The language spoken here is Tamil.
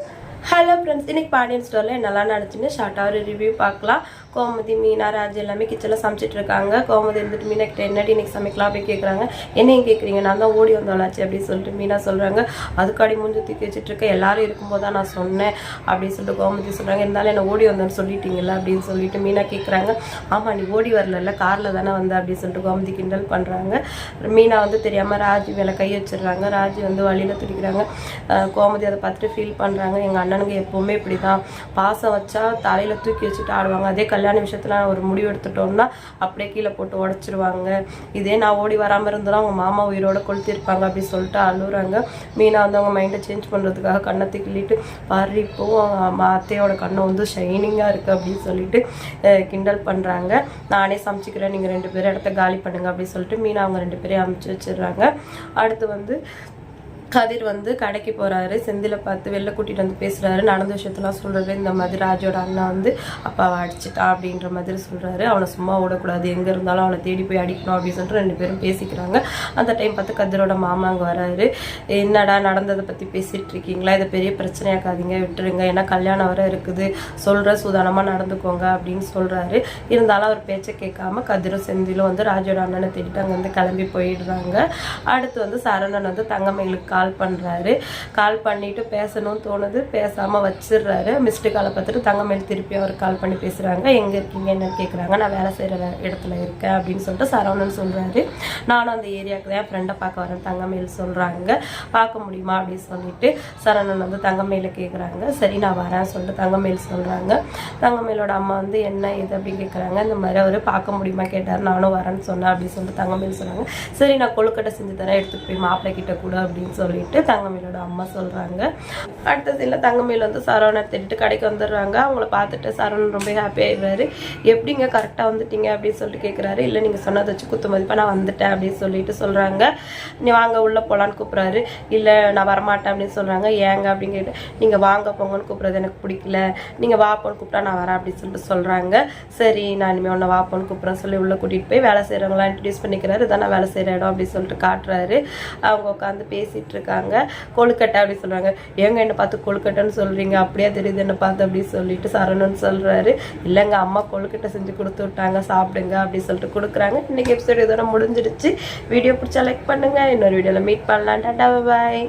you ஹலோ ஃப்ரெண்ட்ஸ் இன்னைக்கு பாண்டியன் ஸ்டோரில் என்னெல்லாம் நடந்துச்சுன்னு ஷார்ட்டாக ஒரு ரிவ்யூ பார்க்கலாம். கோமதி மீனா ராஜ் எல்லாமே கிச்சனில் சமைச்சிட்டு இருக்காங்க. கோமதி இருந்துட்டு மீனா கிட்ட என்னடி இன்றைக்கி சமைக்கலாம்? அப்படி கேட்குறாங்க என்னையும் கேட்குறீங்க நான் தான் ஓடி வந்தாளாச்சு அப்படின்னு சொல்லிட்டு மீனா சொல்கிறாங்க அதுக்காடி முஞ்சு தூக்கி வச்சுட்டு இருக்க எல்லாரும் இருக்கும்போது தான் நான் சொன்னேன் அப்படின்னு சொல்லிட்டு கோமதி சொல்கிறாங்க இருந்தாலும் என்ன ஓடி வந்தேன்னு சொல்லிட்டீங்கல்ல அப்படின்னு சொல்லிட்டு மீனா கேட்குறாங்க ஆமாம் நீ ஓடி வரல காரில் தானே வந்த அப்படின்னு சொல்லிட்டு கோமதி கிண்டல் பண்ணுறாங்க மீனா வந்து தெரியாமல் ராஜி மேலே கை வச்சிடுறாங்க. ராஜி வந்து வழியில் துடிக்கிறாங்க. கோமதி அதை பார்த்துட்டு ஃபீல் பண்ணுறாங்க எங்கள் அண்ணன் அண்ணனுங்க எப்போவுமே இப்படி தான் பாசம் வச்சா தலையில் தூக்கி வச்சுட்டு ஆடுவாங்க. அதே கல்யாண விஷயத்தில் ஒரு முடிவு எடுத்துட்டோம்னா அப்படியே கீழே போட்டு உடச்சிருவாங்க. இதே நான் ஓடி வராமல் இருந்தாலும் அவங்க மாமா உயிரோட கொளுத்திருப்பாங்க அப்படின்னு சொல்லிட்டு அழுகுறாங்க மீனா வந்து அவங்க மைண்டை சேஞ்ச் பண்ணுறதுக்காக கண்ணத்தை கிள்ளிட்டு பாரு இப்போவும் அவங்க அத்தையோட கண்ணை வந்து ஷைனிங்காக இருக்குது அப்படின்னு சொல்லிட்டு கிண்டல் பண்ணுறாங்க நானே சமைச்சிக்கிறேன் நீங்கள் ரெண்டு பேரும் இடத்த காலி பண்ணுங்க அப்படின்னு சொல்லிட்டு மீனா அவங்க ரெண்டு பேரையும் அமுச்சு வச்சிடுறாங்க. அடுத்து வந்து கதிர் வந்து கடைக்கு போறாரு செந்தில பார்த்து வெளில கூட்டிட்டு வந்து பேசுறாரு நடந்த விஷயத்தெல்லாம் சொல்றாரு இந்த மாதிரி ராஜோட அண்ணா வந்து அப்பாவை அடிச்சிட்டா அப்படின்ற மாதிரி சொல்றாரு. அவனை சும்மா விடக்கூடாது எங்க இருந்தாலும் அவனை தேடி போய் அடிக்கணும் அப்படின்னு சொல்லிட்டு ரெண்டு பேரும் பேசிக்கிறாங்க. அந்த டைம் பார்த்து கதிரோட மாமா அங்க வராரு. என்னடா நடந்ததை பத்தி பேசிட்டு இருக்கீங்களா? இதை பெரிய பிரச்சனையாக்காதீங்க விட்டுருங்க. ஏன்னா கல்யாணம் வர இருக்குது. சொல்ற சூதானமா நடந்துக்கோங்க அப்படின்னு சொல்றாரு. இருந்தாலும் அவர் பேச்சை கேட்காம கதிரும் செந்திலும் வந்து ராஜோட அண்ணனை தேடிட்டு அங்க வந்து கிளம்பி போயிடுறாங்க. அடுத்து வந்து சரணன் வந்து தங்கமயிலுக்கு கால் பண்ணுறாரு கால் பண்ணிவிட்டு பேசணும்னு தோணுது. பேசாமல் வச்சிடுறாரு. மிஸ்டு காலை பார்த்துட்டு தங்கமேல் திருப்பி அவர் கால் பண்ணி பேசுகிறாங்க எங்கே இருக்கீங்க? என்ன கேட்குறாங்க நான் வேலை செய்கிற இடத்துல இருக்கேன். அப்படின்னு சொல்லிட்டு சரவணன் சொல்கிறாரு நானும் அந்த ஏரியாவுக்கு தான் என் ஃப்ரெண்டை பார்க்க வரேன் தங்கமேல் சொல்கிறாங்க பார்க்க முடியுமா? அப்படின்னு சொல்லிட்டு சரவணன் வந்து தங்கமேல கேட்குறாங்க சரி நான் வரேன் சொல்லிட்டு தங்கமேல் சொல்கிறாங்க தங்கமேலோட அம்மா வந்து என்ன இது? அப்படின்னு கேட்குறாங்க இந்த மாதிரி அவர் பார்க்க முடியுமா? கேட்டார். நானும் வரேன்னு சொன்னேன் அப்படின்னு சொல்லிட்டு தங்கமேல் சொன்னாங்க சரி நான் கொழுக்கட்டை செஞ்சு தரேன். எடுத்துகிட்டு போய் மாப்பிள்ளை கிட்ட கூட அப்படின்னு சொல்லிட்டு தங்கமயிலோட அம்மா சொல்றாங்க. அடுத்த சீனில் தங்கமயில் வந்து சரவணை தேடிட்டு கடைக்கு வந்துடுறாங்க. அவங்கள பார்த்துட்டு சரவணன் ரொம்ப ஹாப்பி ஆயிடுறாரு எப்படிங்க கரெக்டாக வந்துட்டீங்க அப்படின்னு சொல்லிட்டு கேட்குறாரு இல்லை நீங்கள் சொன்னதை வச்சு குத்து மதிப்பாக நான் வந்துட்டேன் அப்படின்னு சொல்லிட்டு சொல்கிறாங்க நீ வாங்க உள்ளே போகலான்னு கூப்பிட்றாரு. இல்லை நான் வரமாட்டேன் அப்படின்னு சொல்கிறாங்க ஏங்க அப்படின்னு கேட்டு நீங்கள் வாங்க போங்கன்னு கூப்பிட்றது எனக்கு பிடிக்கல. நீங்கள் வாப்போன்னு கூப்பிட்டா நான் வரேன் அப்படின்னு சொல்லிட்டு சொல்கிறாங்க சரி நான் இனிமேல் உன்னை வாப்போன்னு கூப்பிட்றேன் சொல்லி உள்ளே கூட்டிகிட்டு போய் வேலை செய்கிறவங்களாம் இன்ட்ரடியூஸ் பண்ணிக்கிறாரு. இதான் நான் வேலை செய்கிற இடம் அப்படின்னு சொல்லிட்டு காட்டுறாரு. அவங்க உட்காந்து பேசிகிட்டு இருக்காங்க கொழுக்கட்டை அப்படி சொல்கிறாங்க ஏங்க என்னை பார்த்து கொழுக்கட்டைன்னு சொல்கிறீங்க அப்படியே தெரியுது என்னை பார்த்து அப்படி சொல்லிட்டு சரணுன்னு சொல்கிறாரு இல்லைங்க அம்மா கொழுக்கட்டை செஞ்சு கொடுத்து விட்டாங்க. சாப்பிடுங்க அப்படின்னு சொல்லிட்டு கொடுக்குறாங்க. இன்னைக்கு எபிசோடு இதோட முடிஞ்சிடுச்சு. வீடியோ பிடிச்சா லைக் பண்ணுங்கள் இன்னொரு வீடியோவில் மீட் பண்ணலாம். டாடா பாய்